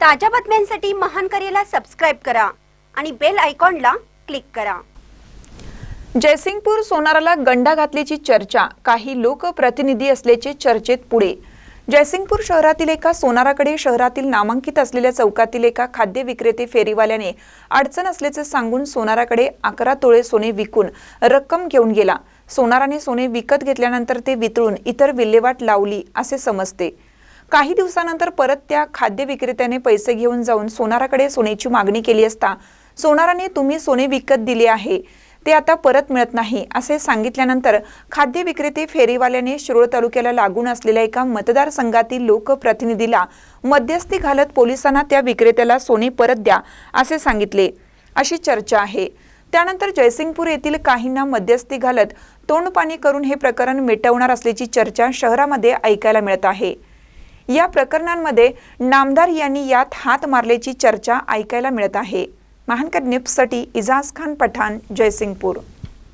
ताज्या बातम्यांसाठी महान करेला सबस्क्राईब करा आणि बेल आयकॉनला क्लिक करा. जयसिंगपूर सोनाराला गंडा घातल्याची चर्चा काही लोकप्रतिनिधी असल्याचे चर्चेत पुढे. जयसिंगपूर शहरातील एका सोनाराकडे शहरातील नामांकित असलेल्या चौकातील एका खाद्य विक्रेते फेरीवाल्याने अडचण असल्याचे सांगून सोनाराकडे अकरा तोळे सोने विकून रक्कम घेऊन गेला. सोनाराने सोने विकत घेतल्यानंतर ते वितळून इतर विल्हेवाट लावली असे समजते. काही दिवसानंतर परत त्या खाद्य विक्रेत्याने पैसे घेऊन जाऊन सोनाराकडे सोन्याची मागणी केली असता सोनाराने तुम्ही सोने विकत दिले आहे ते आता परत मिळत नाही असे सांगितल्यानंतर खाद्य विक्रेते फेरीवाल्याने शिरोळ तालुक्याला लागून असलेल्या एका मतदारसंघातील लोकप्रतिनिधीला मध्यस्थी घालत पोलिसांना त्या विक्रेत्याला सोने परत द्या असे सांगितले. अशी चर्चा आहे. त्यानंतर जयसिंगपूर येथील काहींना मध्यस्थी घालत तोंडपाणी करून हे प्रकरण मिटवणार असल्याची चर्चा शहरामध्ये ऐकायला मिळत आहे. या प्रकरणांमध्ये नामदार यांनी यात हात मारल्याची चर्चा ऐकायला मिळत आहे. महानकर न्यूजसाठी इजाज खान पठाण जयसिंगपूर.